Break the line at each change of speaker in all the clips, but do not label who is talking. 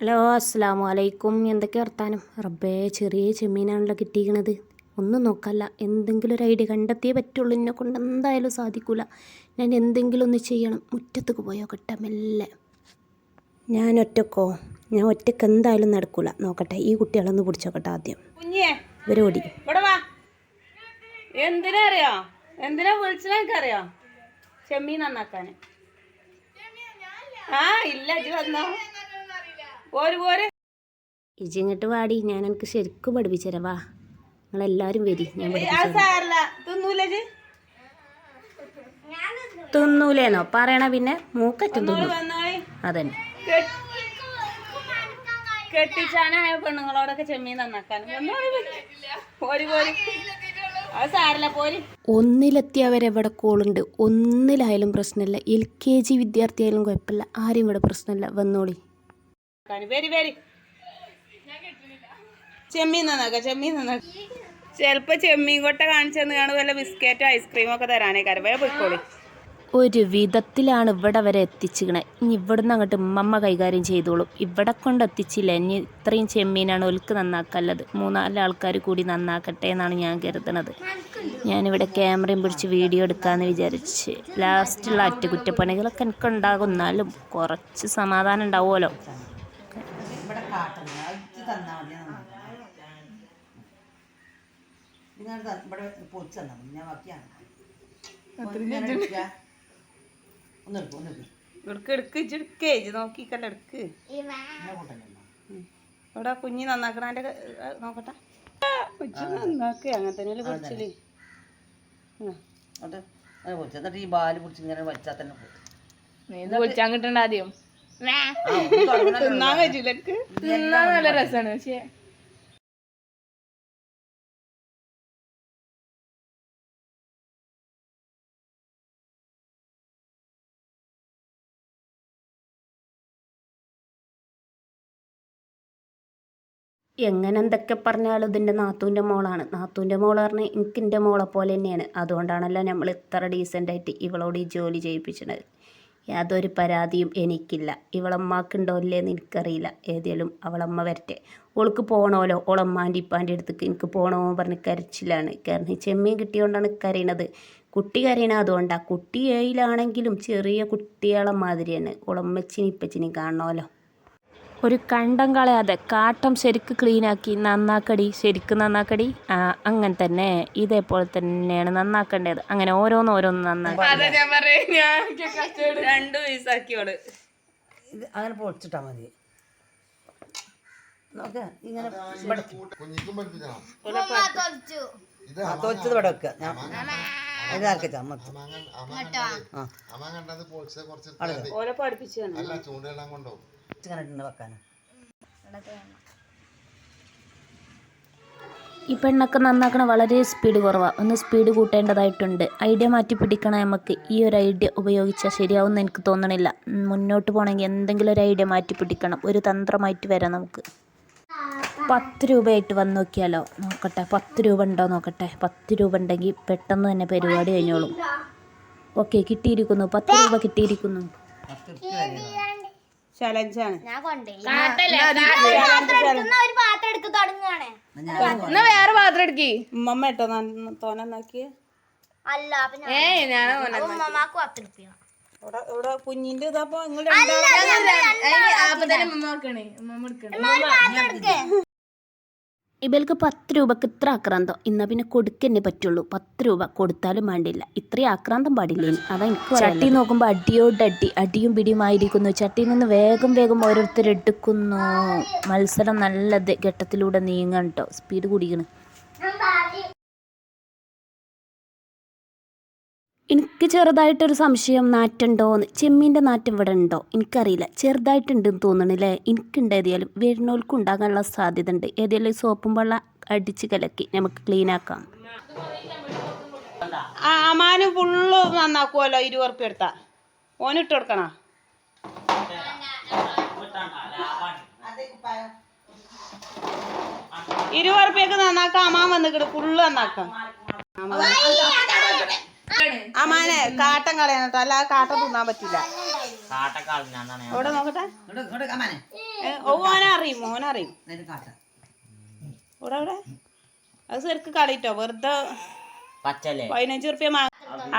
Hello അസ്സാം വലൈക്കും എന്തൊക്കെ വർത്താനം? റബ്ബേ ചെറിയ ചെമ്മീനാണല്ലോ കിട്ടിയിരിക്കണത്. ഒന്നും നോക്കല്ല. എന്തെങ്കിലും ഒരു ഐഡിയ കണ്ടെത്തിയേ പറ്റുള്ളൂ. എന്നെ കൊണ്ട് എന്തായാലും സാധിക്കൂല. ഞാൻ എന്തെങ്കിലും ഒന്ന് ചെയ്യണം. മുറ്റത്തേക്ക് പോയോ കെട്ട മെല്ലെ. ഞാൻ ഒറ്റക്കോ? ഞാൻ ഒറ്റയ്ക്ക് എന്തായാലും നടക്കൂല. നോക്കട്ടെ ഈ കുട്ടികളൊന്ന് പിടിച്ചോക്കട്ടെ ആദ്യം.
വാ. എന്തിനാ അറിയോ എന്തിനാ വിളിച്ചറിയോ ചെമ്മീൻ നന്നാക്കാന്. ആ ഇല്ല ഇജ്ജ് വന്നോ.
ഇജിങ്ങോട്ട് വാടി. ഞാൻ എനിക്ക് ശരിക്കും പഠിപ്പിച്ചുതരാം വാ. നിങ്ങളെല്ലാവരും വരി. ഞാൻ പഠിപ്പിച്ചു തിന്നൂലേന്നോ? പറയണ പിന്നെ മൂക്കറ്റം തിന്നു. അതന്നെ.
കെട്ട്- കെട്ടിച്ചാനായ പെണ്ണുങ്ങളോടൊക്കെ ചെമ്മീൻ നന്നാക്കാൻ. പോരി പോര്.
ഒന്നിലെത്തിയവരെവിടെ കോളുണ്ട്? ഒന്നിലായാലും പ്രശ്നമില്ല. എൽ കെ ജി വിദ്യാർത്ഥിയായാലും കുഴപ്പമില്ല. ആരും ഇവിടെ പ്രശ്നമില്ല. വന്നോളി.
വരി വരി. ചെമ്മീൻ നന്നാക്ക ചെമ്മീൻ നന്നാക്ക. ചിലപ്പോ ചെമ്മീൻ കൊട്ട കാണിച്ചെന്ന് കാണും വല്ല ബിസ്ക്കറ്റോ ഐസ്ക്രീമോ ഒക്കെ തരാനേ കാര്യം വേഗം പോയിക്കോളി.
ഒരു വിധത്തിലാണ് ഇവിടെ വരെ എത്തിച്ചിക്കണേ ഇനി ഇവിടുന്ന് അങ്ങോട്ട് ഉമ്മമ്മ കൈകാര്യം ചെയ്തോളും. ഇവിടെ കൊണ്ട് എത്തിച്ചില്ല. ഇനി ഇത്രയും ചെമ്മീനാണ് ഒലുക്ക് നന്നാക്കല്ലത്. മൂന്നാൽ ആൾക്കാർ കൂടി നന്നാക്കട്ടെ എന്നാണ് ഞാൻ കരുതണത്. ഞാനിവിടെ ക്യാമറയും പിടിച്ച് വീഡിയോ എടുക്കാമെന്ന് വിചാരിച്ച് ലാസ്റ്റുള്ള അറ്റകുറ്റപ്പണികളൊക്കെ എനിക്കുണ്ടാകുന്നാലും കുറച്ച് സമാധാനം ഉണ്ടാവുമല്ലോ.
നിങ്ങൾ ഇവിടെ പൊളിച്ച് തന്നാൽ മതി. ഞാൻ ബാക്കിയാണ് ഒന്നെടുക്കും ഒന്നെടുക്കും
എടുക്ക്. എടുക്ക് ഇടുക്കേ ഇജ്ജ് നോക്കിക്കല്ല എടുക്ക്.
ഞാൻ കൂട്ടല്ലോ
ഇവിടെ കുഞ്ഞി നന്നാക്കണതിന്റെ നോക്കട്ടെ. നന്നാക്കുക അങ്ങനെ തന്നെ പൊടിച്ചില്ലേ
എന്നിട്ട് അത് പൊളിച്ച്. എന്നിട്ട് ഈ ബാൽ പിടിച്ച് ഇങ്ങനെ വലിച്ചാൽ തന്നെ പോകും
പൊളിച്ചാൻ കിട്ടണ്ട ആദ്യം.
തിന്നാൻ കഴിച്ചില്ല
തിന്നാൻ നല്ല രസമാണ് പക്ഷേ.
എങ്ങനെ എന്തൊക്കെ പറഞ്ഞാലും ഇതിന്റെ നാത്തൂന്റെ മോളാണ്. നാത്തൂന്റെ മോൾ പറഞ്ഞാൽ എനിക്ക് എന്റെ മോളെ പോലെ തന്നെയാണ്. അതുകൊണ്ടാണല്ലോ നമ്മൾ ഇത്ര ഡീസന്റായിട്ട് ഇവളോട് ഈ ജോലി ചെയ്യിപ്പിച്ചത്. യാതൊരു പരാതിയും എനിക്കില്ല. ഇവളമ്മാക്കുണ്ടോ ഇല്ലേന്ന് എനിക്കറിയില്ല ഏതേലും അവളമ്മ വരട്ടെ. ഓൾക്ക് പോകണമല്ലോ ഓളമ്മാന്റെ ഇപ്പാന്റെ അടുത്തേക്ക് എനിക്ക് പോകണമെന്ന് പറഞ്ഞ് കരച്ചിലാണ്. കാരണം ചെമ്മീൻ കിട്ടിയോണ്ടാണ് കരയണത്. കുട്ടി കരയണ അതുകൊണ്ടാണ് കുട്ടി ഏഴിലാണെങ്കിലും ചെറിയ കുട്ടികളെ മാതിരിയാണ്. ഓളമ്മച്ചിനും ഇപ്പച്ചിനും കാണണമല്ലോ ഒരു കണ്ടം കളയാതെ കാട്ടം ശരിക്ക് ക്ലീനാക്കി നന്നാക്കടി ശരിക്ക് നന്നാക്കടി. ആ അങ്ങനെ തന്നെ ഇതേപോലെ തന്നെയാണ് നന്നാക്കേണ്ടത്. അങ്ങനെ ഓരോന്ന് ഓരോന്ന് നന്നാക്കി.
അതാ ഞാൻ പറയാ ഞാൻ കഷ്ടപ്പെട്ട്
രണ്ട് പീസാക്കിയോൾ
ഇത് അങ്ങനെ മതി. നോക്ക് ഇങ്ങനെ ഇവിടെ വെക്കുക ഞാൻ ചമ്മത്ത്
ഓലെ പഠിപ്പിച്ചു
വെക്കാനും.
ഈ പെണ്ണൊക്കെ നന്നാക്കണ വളരെ സ്പീഡ് കുറവാണ് ഒന്ന് സ്പീഡ് കൂട്ടേണ്ടതായിട്ടുണ്ട്. ഐഡിയ മാറ്റി പിടിക്കണം നമുക്ക്. ഈ ഒരു ഐഡിയ ഉപയോഗിച്ചാൽ ശരിയാവുമെന്ന് എനിക്ക് തോന്നണില്ല. മുന്നോട്ട് പോകണമെങ്കിൽ എന്തെങ്കിലും ഒരു ഐഡിയ മാറ്റി പിടിക്കണം. ഒരു തന്ത്രമായിട്ട് വരാം നമുക്ക്. പത്ത് രൂപയായിട്ട് വന്ന് നോക്കിയാലോ? നോക്കട്ടെ പത്ത് രൂപ ഉണ്ടോ നോക്കട്ടെ. പത്ത് രൂപ ഉണ്ടെങ്കിൽ പെട്ടെന്ന് തന്നെ പരിപാടി കഴിഞ്ഞോളും. ഓക്കെ കിട്ടിയിരിക്കുന്നു. പത്ത് രൂപ കിട്ടിയിരിക്കുന്നു.
ചലഞ്ചാണ്.
എന്നാ വേറെ പാത്രം എടുക്കി.
ഉമ്മമ്മ കേട്ടോ അല്ല
ഏയ് ഞാൻ
ഇവിടെ ഇവിടെ കുഞ്ഞിന്റെ ഇതാപ്പോ നിങ്ങൾ
അപ്പൊ തന്നെ ഉമ്മ വെക്കണേ ഉമ്മ എടുക്കണേ
ഇവൾക്ക് പത്ത് രൂപക്ക് ഇത്ര ആക്രാന്തം. എന്നാ പിന്നെ കൊടുക്കന്നെ പറ്റുള്ളൂ. പത്ത് രൂപ കൊടുത്താലും വേണ്ടില്ല. ഇത്രയും ആക്രാന്തം പാടില്ല? അതാ എനിക്ക് ചട്ടി നോക്കുമ്പോൾ അടിയോട് അടി അടിയും പിടിയുമായിരിക്കുന്നു ചട്ടിയിൽ നിന്ന് വേഗം വേഗം ഓരോരുത്തർ എടുക്കുന്നു. മത്സരം നല്ലത് ദ- ഘട്ടത്തിലൂടെ നീങ്ങാൻ കേട്ടോ സ്പീഡ് കൂടിക്കണ്. എനിക്ക് ചെറുതായിട്ടൊരു സംശയം നാറ്റുണ്ടോന്ന് ചെമ്മീന്റെ നാറ്റം ഇവിടെ ഉണ്ടോ? എനിക്കറിയില്ല. ചെറുതായിട്ടുണ്ടെന്ന് തോന്നണില്ലേ? എനിക്കുണ്ട് ഏതായാലും. വരുന്നവർക്ക് ഉണ്ടാകാനുള്ള സാധ്യത ഉണ്ട് ഏതായാലും ഈ സോപ്പും വെള്ളം അടിച്ച് കലക്കി നമുക്ക് ക്ലീൻ ആക്കാം.
അമാന് ഫുള്ള് നന്നാക്കുമല്ലോ ഇരുപത് ഉറുപ്പ്യ എടുത്താ ഓനിട്ട് കൊടുക്കണ? ഇരുപത് ഉറുപ്പ്യക്ക് നന്നാക്കാം അമാൻ വന്നിട്ട് ഫുള്ള് നന്നാക്കാം അമാനെ കാട്ടം. കളയാനോ അല്ല അല്ലാതെ കാട്ടം തിന്നാൻ പറ്റില്ല നോക്കട്ടെ? ഓനറിയും ഓനറിയും ഇവിടെ ഇവിടെ അത് ശരിക്ക് കളിട്ടോ. വെറുതെ പതിനഞ്ച് റുപ്യ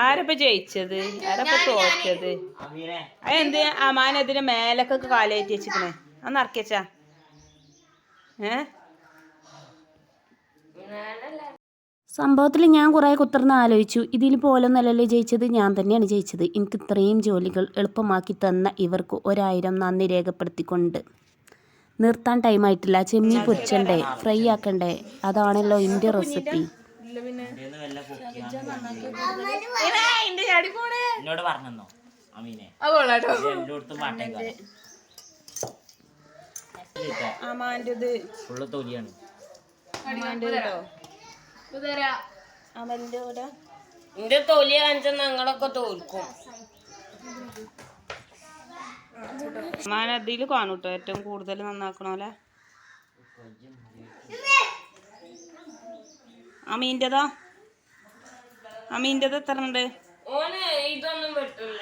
ആരപ്പ ജയിച്ചത്? ആരപ്പ തോറ്റത്?
അമീനെ.
അതെന്ത് അമാനതിന് മേലൊക്കെ കാലേറ്റി വെച്ചിക്കണേ അന്ന് ഇറക്കിയച്ചാ ഏ?
സംഭവത്തിൽ ഞാൻ കുറേ കുത്തിർന്ന് ആലോചിച്ചു. ഇതിൽ പോലൊന്നല്ലല്ലോ ജയിച്ചത്. ഞാൻ തന്നെയാണ് ജയിച്ചത്. എനിക്ക് ഇത്രയും ജോലികൾ എളുപ്പമാക്കി തന്ന ഇവർക്ക് ഒരായിരം നന്ദി രേഖപ്പെടുത്തിക്കൊണ്ട്. നിർത്താൻ ടൈമായിട്ടില്ല ചെമ്മി പൊരിച്ചണ്ടേ? ഫ്രൈ ആക്കണ്ടേ? അതാണല്ലോ
എന്റെ
റെസിപ്പി
അമാന്റെ
അമലിന്റെ കൂടെ.
എന്റെ തൊലി കാണിച്ച ഞങ്ങളൊക്കെ തോൽക്കും.
ഞാൻ അതിൽ കാണൂട്ടോ ഏറ്റവും കൂടുതൽ നന്നാക്കണോലെ അമീന്റെതാ അമീന്റെത് എത്ര ഉണ്ട്
ഓന് ഇതൊന്നും പറ്റില്ല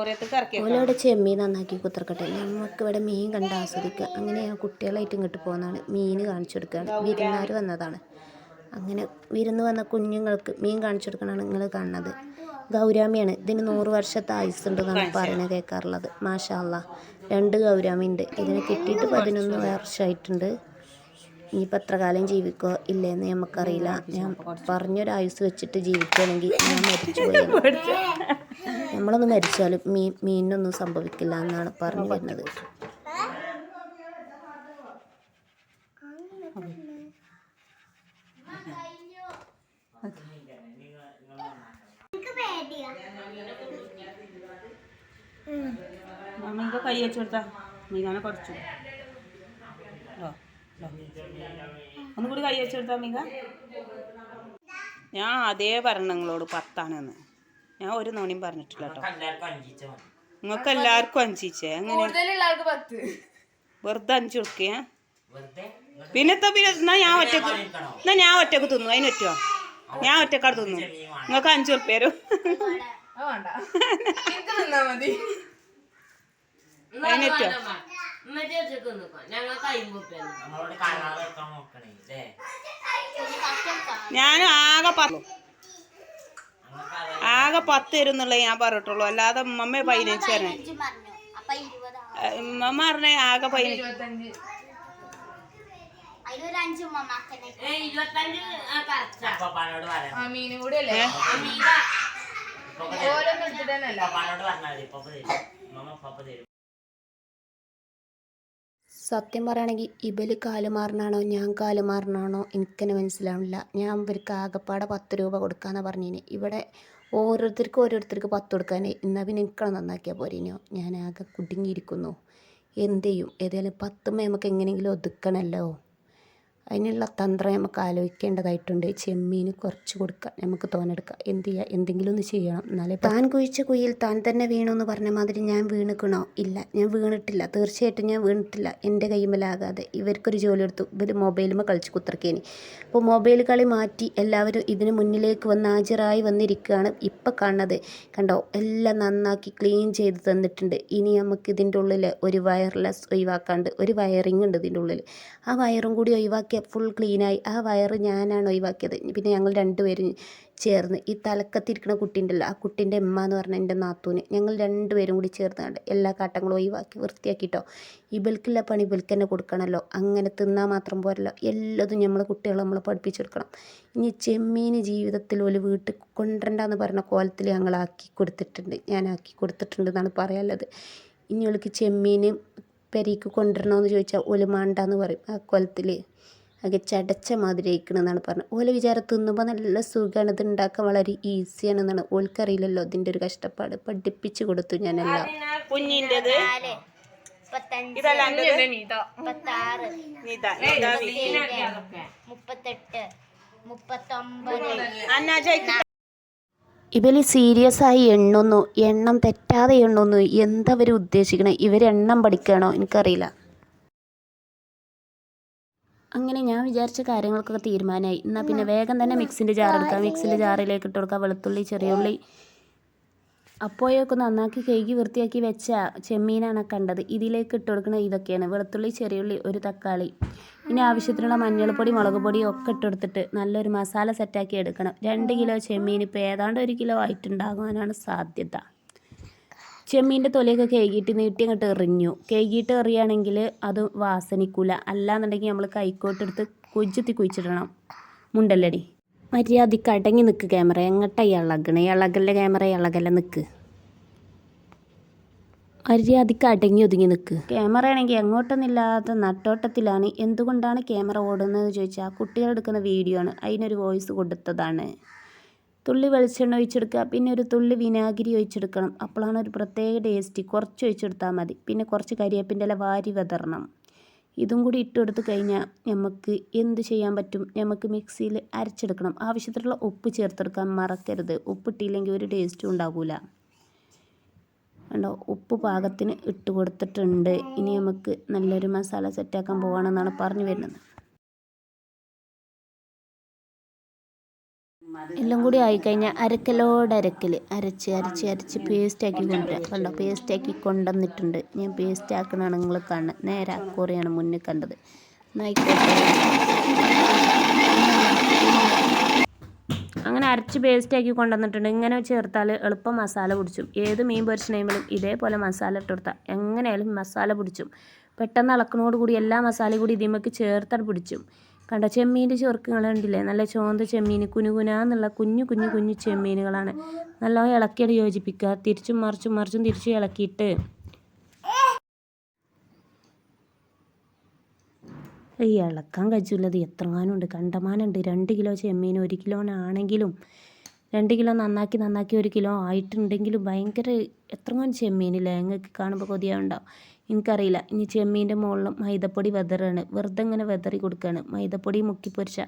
ഇറക്കി
ഓലോടെ ചെമ്മീൻ നന്നാക്കി കുത്തിർക്കട്ടെ. നമുക്ക് ഇവിടെ മീൻ കണ്ട് ആസ്വദിക്കുക അങ്ങനെ കുട്ടികളായിട്ട് ഇങ്ങോട്ട് പോകുന്നതാണ്. മീൻ കാണിച്ചു കൊടുക്കുകയാണ് വിരുന്നാർ വന്നതാണ്. അങ്ങനെ വിരുന്ന് വന്ന കുഞ്ഞുങ്ങൾക്ക് മീൻ കാണിച്ചു കൊടുക്കണതാണ് നിങ്ങൾ കാണുന്നത്. ഗൗരാമിയാണ്. ഇതിന് നൂറ് വർഷത്തെ ആയുസ്സുണ്ടെന്നാണ് പറയുന്നത് കേൾക്കാറുള്ളത്. മാഷാല്ല രണ്ട് ഗൗരാമി ഉണ്ട്. ഇതിനെ കിട്ടിയിട്ട് പതിനൊന്ന് വർഷമായിട്ടുണ്ട് ഇനിയിപ്പോൾ എത്ര കാലം ജീവിക്കോ ഇല്ലേന്ന് നമുക്കറിയില്ല ഞാൻ പറഞ്ഞൊരു ആയുസ് വെച്ചിട്ട് ജീവിക്കുകയാണെങ്കിൽ ഞാൻ മരിച്ചു പോയി നമ്മളൊന്ന് മരിച്ചാലും മീൻ മീനിനൊന്നും സംഭവിക്കില്ല എന്നാണ് പറഞ്ഞു വരുന്നത്.
മീക കൈ വെച്ച് കൊടുത്താ. മീകാനെ കുറച്ചു. ഒന്നും കൂടി കൈ വെച്ച് കൊടുത്താ മീക ഞാൻ അതേ പറഞ്ഞ നിങ്ങളോട് പത്താണെന്ന്. ഞാൻ ഒരു നോണിയും പറഞ്ഞിട്ടില്ല കേട്ടോ. നിങ്ങൾക്ക് എല്ലാവർക്കും അഞ്ചിച്ചേ? അങ്ങനെ വെറുതെ അഞ്ച് കൊടുക്കേ
വെറുതെ
പിന്നെ എന്നാ ഞാൻ ഒറ്റയ്ക്ക് എന്നാ ഞാൻ ഒറ്റയ്ക്ക് തിന്നു അതിന് പറ്റുമോ ഞാൻ ഒറ്റക്കാട് തിന്നു. നിങ്ങൾക്ക് അഞ്ചു ഉറുപ്പ്യ തരും. അതിന് പറ്റുമോ ഞാൻ ആകെ പറഞ്ഞു ആകെ പത്ത് തരും എന്നുള്ളത് ഞാൻ പറഞ്ഞിട്ടുള്ളൂ. അല്ലാതെ ഉമ്മമ്മ പതിനഞ്ച് തരണേ ഉമ്മമ്മ പറഞ്ഞ ആകെ പതിനഞ്ച്
ഇരുപത്തഞ്ച്.
ഏ
സത്യം പറയുകയാണെങ്കിൽ ഇവൽ കാലുമാറിനാണോ ഞാൻ കാലുമാറിനാണോ എനിക്കെന്നെ മനസ്സിലാവണില്ല. ഞാൻ ഇവർക്ക് ആകെപ്പാടെ പത്ത് രൂപ കൊടുക്കാമെന്നാണ് പറഞ്ഞിനി. ഇവിടെ ഓരോരുത്തർക്കും ഓരോരുത്തർക്ക് പത്ത് കൊടുക്കാൻ എന്നാൽ പിന്നെ എനിക്കണം നന്നാക്കിയാൽ പോരേനോ? ഞാൻ ആകെ കുടുങ്ങിയിരിക്കുന്നു. എന്ത് ചെയ്യും ഏതായാലും പത്തുമ്മ നമുക്ക് എങ്ങനെയെങ്കിലും ഒതുക്കണമല്ലോ അതിനുള്ള തന്ത്രം നമുക്ക് ആലോചിക്കേണ്ടതായിട്ടുണ്ട്. ചെമ്മീന് കുറച്ച് കൊടുക്കുക നമുക്ക് തോനെടുക്കുക എന്ത് ചെയ്യുക എന്തെങ്കിലും ഒന്ന് ചെയ്യണം. എന്നാലേ താൻ കുഴിച്ച കുയിൽ താൻ തന്നെ വീണു എന്ന് പറഞ്ഞ മാതിരി ഞാൻ വീണുക്കണോ? ഇല്ല ഞാൻ വീണിട്ടില്ല. തീർച്ചയായിട്ടും ഞാൻ വീണിട്ടില്ല. എന്റെ കൈമലാകാതെ ഇവർക്കൊരു ജോലി എടുത്തു. ഇവർ മൊബൈലുമ്പോൾ കളിച്ച് കുത്തിറക്കേനി അപ്പോൾ മൊബൈൽ കളി മാറ്റി എല്ലാവരും ഇതിന് മുന്നിലേക്ക് വന്ന് ഹാജരായി വന്നിരിക്കുകയാണ് ഇപ്പം കാണുന്നത്. കണ്ടോ? എല്ലാം നന്നാക്കി ക്ലീൻ ചെയ്ത് തന്നിട്ടുണ്ട്. ഇനി നമുക്ക് ഇതിന്റെ ഉള്ളിൽ ഒരു വയർലെസ് ഒഴിവാക്കാണ്ട് ഒരു വയറിംഗ് ഉണ്ട് ഇതിന്റെ ഉള്ളിൽ ആ വയറും കൂടി ഒഴിവാക്കിയ ഫുൾ ക്ലീനായി ആ വയറ് ഞാനാണ് ഒഴിവാക്കിയത്. പിന്നെ ഞങ്ങൾ രണ്ടുപേരും ചേർന്ന് ഈ തലക്കത്തിരിക്കുന്ന കുട്ടീന്റെല്ലോ ആ കുട്ടീന്റെ ഉമ്മ എന്ന് പറഞ്ഞ എന്റെ നാത്തൂന് ഞങ്ങൾ രണ്ടുപേരും കൂടി ചേർന്ന് കണ്ട് എല്ലാ കാട്ടങ്ങളും ഒഴിവാക്കി വൃത്തിയാക്കിയിട്ടോ ഈ ബൽക്കുള്ള പണി ഇവൽക്ക് തന്നെ കൊടുക്കണമല്ലോ അങ്ങനെ തിന്നാൽ മാത്രം പോരല്ലോ. എല്ലാതും നമ്മൾ കുട്ടികളെ നമ്മൾ പഠിപ്പിച്ചു കൊടുക്കണം. ഇനി ചെമ്മീൻ ജീവിതത്തിൽ ഒരു വീട്ടിൽ കൊണ്ടുവരണ്ടെന്ന് പറഞ്ഞ കോലത്തിൽ ഞങ്ങൾ ആക്കി കൊടുത്തിട്ടുണ്ട്. ഞാൻ ആക്കി കൊടുത്തിട്ടുണ്ട് എന്നാണ് പറയാനുള്ളത്. ഇനി അവൾക്ക് ചെമ്മീൻ പെരീക്ക് കൊണ്ടുവരണമെന്ന് ചോദിച്ചാൽ ഒലുമാണ്ടെന്ന് പറയും ആ കൊലത്തിൽ ആകെ ചടച്ച മാതിരി ആയിക്കണമെന്നാണ് പറഞ്ഞത്. ഓല വിചാരം തിന്നുമ്പോൾ നല്ല സുഖമാണ് ഇത് ഉണ്ടാക്കാൻ വളരെ ഈസിയാണെന്നാണ്. ഓൾക്കറിയില്ലല്ലോ ഇതിന്റെ ഒരു കഷ്ടപ്പാട്. പഠിപ്പിച്ചു കൊടുത്തു ഞാനെല്ലാം.
കുഞ്ഞിന്റെത്?
മുപ്പത്തെട്ട്. മുപ്പത്തൊമ്പത്.
ഇവർ സീരിയസ് ആയി എണ്ണുന്നു. എണ്ണം തെറ്റാതെ എണ്ണുന്നു. എന്താ അവർ ഉദ്ദേശിക്കണേ? ഇവർ എണ്ണം പഠിക്കണോ? എനിക്കറിയില്ല. അങ്ങനെ ഞാൻ വിചാരിച്ച കാര്യങ്ങൾക്കൊക്കെ തീരുമാനമായി. എന്നാൽ പിന്നെ വേഗം തന്നെ മിക്സിന്റെ ജാർ എടുക്കാം. മിക്സിന്റെ ജാറിലേക്ക് ഇട്ട് കൊടുക്കാം. വെളുത്തുള്ളി ചെറിയ ഉള്ളി അപ്പോഴൊക്കെ നന്നാക്കി കഴുകി വൃത്തിയാക്കി വെച്ച ചെമ്മീനാണ് കണ്ടത്. ഇതിലേക്ക് ഇട്ട് കൊടുക്കുന്നത് ഇതൊക്കെയാണ്. വെളുത്തുള്ളി ചെറിയുള്ളി ഒരു തക്കാളി. ഇനി ആവശ്യത്തിനുള്ള മഞ്ഞൾപ്പൊടി മുളക് പൊടി ഒക്കെ ഇട്ട് കൊടുത്തിട്ട് നല്ലൊരു മസാല സെറ്റാക്കി എടുക്കണം. രണ്ട് കിലോ ചെമ്മീൻ ഇപ്പോൾ ഏതാണ്ട് ഒരു കിലോ ആയിട്ടുണ്ടാകാനാണ് സാധ്യത. ചെമ്മീന്റെ തൊലിയൊക്കെ കഴുകിയിട്ട് നീട്ടി അങ്ങോട്ട് എറിഞ്ഞു. കഴുകിയിട്ട് എറിയുകയാണെങ്കിൽ അത് വാസനിക്കൂല. അല്ലാന്നുണ്ടെങ്കിൽ നമ്മൾ കൈക്കോട്ടെടുത്ത് കുജ്ജത്തി കുഴിച്ചിടണം. മുണ്ടല്ലടി. മര്യാദയ്ക്ക് അടങ്ങി നിൽക്ക് ക്യാമറ. എങ്ങട്ടാ ഇളകണേ ഇളകല്ല ക്യാമറ ഇളകല്ല നിൽക്ക് മര്യാദയ്ക്ക് അടങ്ങി ഒതുങ്ങി നിൽക്ക് ക്യാമറ ആണെങ്കിൽ എങ്ങോട്ടൊന്നില്ലാത്ത നട്ടോട്ടത്തിലാണ്. എന്തുകൊണ്ടാണ് ക്യാമറ ഓടുന്നത് ചോദിച്ചാൽ കുട്ടികൾ എടുക്കുന്ന വീഡിയോ ആണ്. അതിനൊരു വോയിസ് കൊടുത്തതാണ്. തുള്ളി വെളിച്ചെണ്ണ ഒഴിച്ചെടുക്കുക പിന്നെ ഒരു തുള്ളി വിനാഗിരി ഒഴിച്ചെടുക്കണം. അപ്പോഴാണ് ഒരു പ്രത്യേക ടേസ്റ്റ് കുറച്ച് ഒഴിച്ചെടുത്താൽ മതി. പിന്നെ കുറച്ച് കരിയേപ്പിന്റെ ഇല വാരി വിതറണം. ഇതും കൂടി ഇട്ടെടുത്ത് കഴിഞ്ഞാൽ നമുക്ക് എന്ത് ചെയ്യാൻ പറ്റും? നമുക്ക് മിക്സിയിൽ അരച്ചെടുക്കണം. ആവശ്യത്തിലുള്ള ഉപ്പ് ചേർത്തെടുക്കാൻ മറക്കരുത്. ഉപ്പിട്ടില്ലെങ്കിൽ ഒരു ടേസ്റ്റും ഉണ്ടാകില്ല കണ്ടോ? ഉപ്പ് പാകത്തിന് ഇട്ട് കൊടുത്തിട്ടുണ്ട് ഇനി നമുക്ക് നല്ലൊരു മസാല സെറ്റാക്കാൻ പോകണമെന്നാണ് പറഞ്ഞു വരുന്നത്. എല്ലാം കൂടി ആയിക്കഴിഞ്ഞാൽ അരക്കലോട് അരക്കൽ അരച്ച് അരച്ച് അരച്ച് പേസ്റ്റാക്കി കൊണ്ടുവരാം. കണ്ടോ? പേസ്റ്റാക്കി കൊണ്ടുവന്നിട്ടുണ്ട്. ഞാൻ പേസ്റ്റ് ആക്കണതാണ് നിങ്ങൾ കാണുന്നത് നേരെ അക്കോറിയാണ് മുന്നിൽ കണ്ടത്. അങ്ങനെ അരച്ച് പേസ്റ്റാക്കി കൊണ്ടുവന്നിട്ടുണ്ട്. ഇങ്ങനെ ചേർത്താൽ എളുപ്പം മസാല പിടിച്ചും. ഏത് മീൻ പൊരിച്ച ടൈമിലും ഇതേപോലെ മസാല ഇട്ട് കൊടുത്താൽ എങ്ങനെയായാലും മസാല പിടിച്ചും. പെട്ടെന്ന് ഇളക്കണോട് കൂടി എല്ലാ മസാലയും കൂടി ഇതിമക്ക് ചേർത്താൽ പിടിച്ചും. കണ്ട? ചെമ്മീന്റെ ചൊറുക്കുകൾ കണ്ടില്ലേ? നല്ല ചോന്ത ചെമ്മീൻ കുനുകുനാന്നുള്ള കുഞ്ഞു കുഞ്ഞു കുഞ്ഞു ചെമ്മീനുകളാണ്. നല്ല ഇളക്കിയത് യോജിപ്പിക്കുക. തിരിച്ചും മറിച്ചും മറിച്ചും തിരിച്ചും ഇളക്കിയിട്ട്. ഈ ഇളക്കാൻ കഴിച്ചില്ലത് എത്രങ്ങാനുണ്ട്? കണ്ടമാനുണ്ട് രണ്ട് കിലോ ചെമ്മീൻ ഒരു കിലോനാണെങ്കിലും രണ്ട് കിലോ നന്നാക്കി നന്നാക്കി ഒരു കിലോ ആയിട്ടുണ്ടെങ്കിലും ഭയങ്കര എത്രങ്ങാനും ചെമ്മീൻ നിങ്ങൾക്ക് കാണുമ്പോൾ കൊതിയാവുണ്ടാവും എനിക്കറിയില്ല. ഇനി ചെമ്മീന്റെ മുകളിലും മൈദപ്പൊടി വെതറാണ്. വെറുതെ ഇങ്ങനെ വെതറി കൊടുക്കുകയാണ് മൈദപ്പൊടി മുക്കി പൊരിച്ച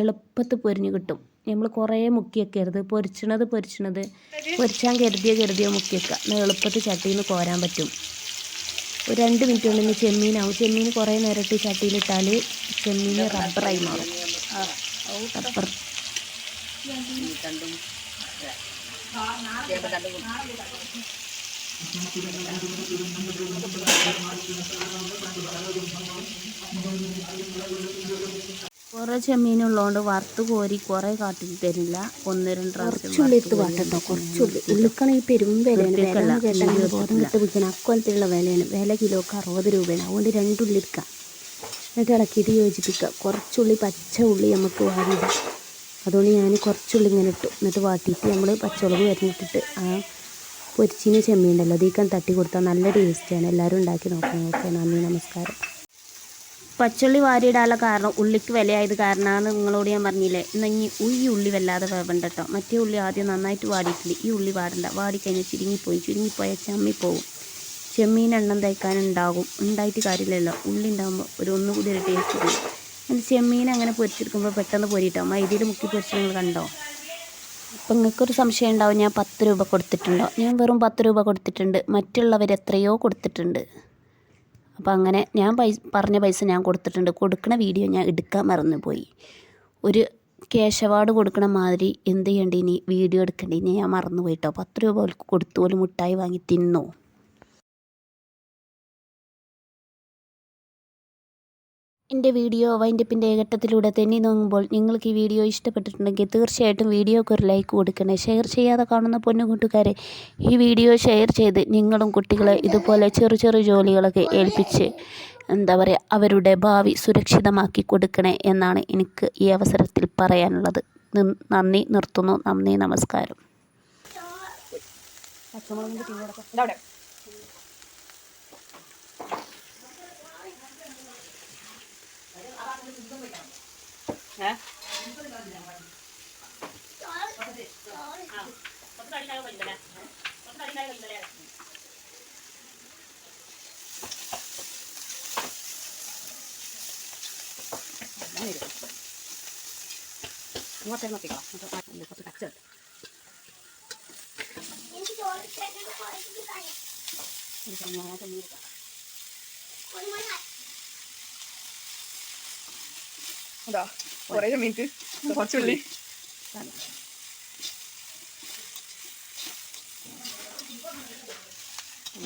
എളുപ്പത്തിൽ പൊരിഞ്ഞു കിട്ടും. നമ്മൾ കുറേ മുക്കി വെക്കരുത്. പൊരിച്ചണത് പൊരിച്ചണത് പൊരിച്ചാൻ കരുതിയ കരുതിയോ മുക്കി വെക്കുക എന്നാൽ എളുപ്പത്തിൽ ചട്ടിയിൽ നിന്ന് കോരാൻ പറ്റും. ഒരു രണ്ട് മിനിറ്റ് കൊണ്ട് ഇനി ചെമ്മീനാവും. ചെമ്മീൻ കുറേ നേരം ഇട്ട് ചട്ടിയിലിട്ടാൽ ചെമ്മീൻ റബ്ബറായി മാറും. റബ്ബർ. കുറേ മീനുള്ളതുകൊണ്ട് വറുത്ത് കോരി കുറേ കാട്ടി തരില്ല. ഒന്ന് രണ്ട് കുറച്ചുള്ളി ഇട്ട് വാട്ടട്ടോ കുറച്ചുള്ളി. ഉള്ളിക്കണ ഈ പെരും വിലയാണ്. കേട്ടാൽ ബോധം കിട്ട് വിൽക്കണം. അക്കോലത്തിലുള്ള വിലയാണ്. വില കിലോക്ക് അറുപത് രൂപയാണ്. അതുകൊണ്ട് രണ്ടുള്ളി എടുക്കാം. എന്നിട്ട് ഇളക്കിയിട്ട് യോജിപ്പിക്കുക. കുറച്ചുള്ളി പച്ച ഉള്ളി നമുക്ക് വാടിയിടാം അതുകൊണ്ട് ഞാൻ കുറച്ചുള്ളി ഇങ്ങനെ ഇട്ടു. എന്നിട്ട് വാട്ടിയിട്ട് നമ്മൾ പച്ചമുളക് വരഞ്ഞിട്ടിട്ട് ആ പൊരിച്ചിന് ചെമ്മീണ്ടല്ലോ ദീക്കാൻ തട്ടി കൊടുത്താൽ നല്ല ടേസ്റ്റാണ് എല്ലാവരും ഉണ്ടാക്കി നോക്കണം. ഓക്കെ നന്ദി നമസ്കാരം. പച്ചുള്ളി വാരിയിടാനുള്ള കാരണം ഉള്ളിക്ക് വിലയായത് കാരണമാണ് നിങ്ങളോട് ഞാൻ പറഞ്ഞില്ലേ? എന്നാൽ ഈ ഉള്ളി വല്ലാതെ വേവണ്ട കേട്ടോ. മറ്റേ ഉള്ളി ആദ്യം നന്നായിട്ട് വാടിയിട്ടുണ്ട് ഈ ഉള്ളി വാടണ്ട. വാടിക്കഴിഞ്ഞാൽ ചുരുങ്ങിപ്പോയി. ചുരുങ്ങിപ്പോയാൽ ചമ്മിപ്പോവും ചെമ്മീൻ എണ്ണം തയ്ക്കാനുണ്ടാകും ഉണ്ടായിട്ട് കാര്യമില്ലല്ലോ. ഉള്ളി ഉണ്ടാകുമ്പോൾ ഒരു ഒന്നുകൂടി ഒരു ടേസ്റ്റ് കൂടും എന്നിട്ട് ചെമ്മീൻ അങ്ങനെ പൊരിച്ചെടുക്കുമ്പോൾ പെട്ടെന്ന് പൊരിയിട്ടോ മൈദയിൽ മുക്കി പൊരിച്ച് നിങ്ങൾ കണ്ടോ? അപ്പം നിങ്ങൾക്കൊരു സംശയം ഉണ്ടാവും ഞാൻ പത്ത് രൂപ കൊടുത്തിട്ടുണ്ടോ? ഞാൻ വെറും പത്ത് രൂപ കൊടുത്തിട്ടുണ്ട്. മറ്റുള്ളവർ എത്രയോ കൊടുത്തിട്ടുണ്ട്. അപ്പോൾ അങ്ങനെ ഞാൻ പൈസ പറഞ്ഞ പൈസ ഞാൻ കൊടുത്തിട്ടുണ്ട്. കൊടുക്കുന്ന വീഡിയോ ഞാൻ എടുക്കാൻ മറന്നുപോയി. ഒരു ക്യാഷ് അവാർഡ് കൊടുക്കണ മാതിരി എന്ത് ചെയ്യേണ്ടി ഇനി? വീഡിയോ എടുക്കേണ്ടി ഇനി? ഞാൻ മറന്നുപോയിട്ടോ? പത്ത് രൂപ കൊടുത്തു പോലും മുട്ടായി വാങ്ങി തിന്നോ? എന്റെ വീഡിയോ വൈൻഡപ്പിന്റെ ഘട്ടത്തിലൂടെ തെന്നി നോങ്ങുമ്പോൾ നിങ്ങൾക്ക് ഈ വീഡിയോ ഇഷ്ടപ്പെട്ടിട്ടുണ്ടെങ്കിൽ തീർച്ചയായിട്ടും വീഡിയോക്ക് ഒരു ലൈക്ക് കൊടുക്കണേ. ഷെയർ ചെയ്യാതെ കാണുന്ന പൊന്നു കൂട്ടുകാരെ ഈ വീഡിയോ ഷെയർ ചെയ്ത് നിങ്ങളും കുട്ടികളെ ഇതുപോലെ ചെറു ചെറു ജോലികളൊക്കെ ഏൽപ്പിച്ച് എന്താ പറയുക അവരുടെ ഭാവി സുരക്ഷിതമാക്കി കൊടുക്കണേ എന്നാണ് എനിക്ക് ഈ അവസരത്തിൽ പറയാനുള്ളത്. നന്ദി നിർത്തുന്നു. നന്ദി നമസ്കാരം.
ಮೂವತ್ತೆರಡು
ಮಕ್ಕಿಗ ಒಂದು ಕೊಟ್ಟು ಕಚ್ಚು
ಮೂವತ್ತ ಮೂರು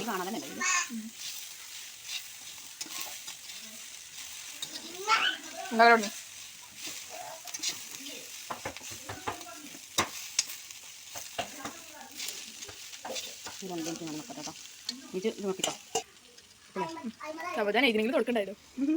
കാണാൻ തന്നെ ഇല്ല.
എന്താ പറയുക
ഇത്. രണ്ട് മിനിറ്റ് ഞാൻ നോക്കട്ടെ കേട്ടോ. ഇത് ഇത് നോക്കിട്ടോ
അപ്പോൾ ഞാൻ ഇതിനെങ്കിലും കൊടുക്കണ്ടായിരുന്നു